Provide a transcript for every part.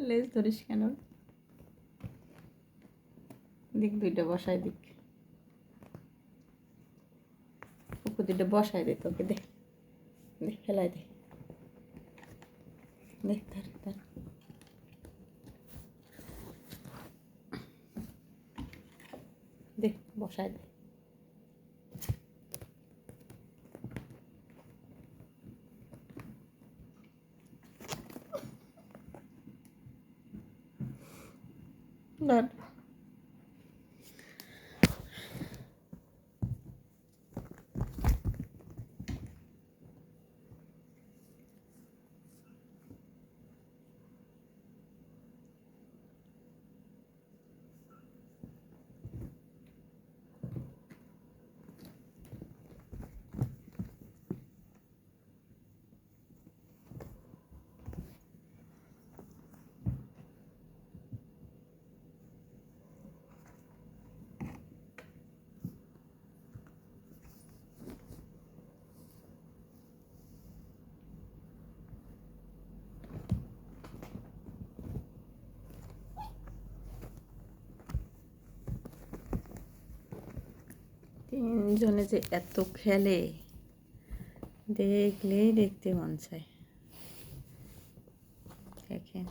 লেজ ধরিস কেন? দিক দুইটা বসাই দিক। উপর দুইটা বসাই দে তোকে, দে। দে, ফেলাই দে। দেখ ধর ধর। দে, বসাই দে। 那 তিনজনে যে এত খেলে, দেখলেই দেখতে মন চায়। দেখেন,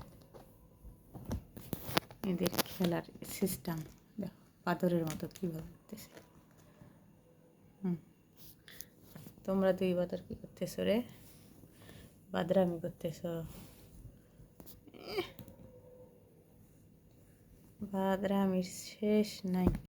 এদের খেলার সিস্টেম দেখো, পাথরের মতো কীভাবে করতেছে হুম, তোমরা দুই বাদর কী করতেছো রে? বাদরামি করতেছ? বাদরামির শেষ নাই।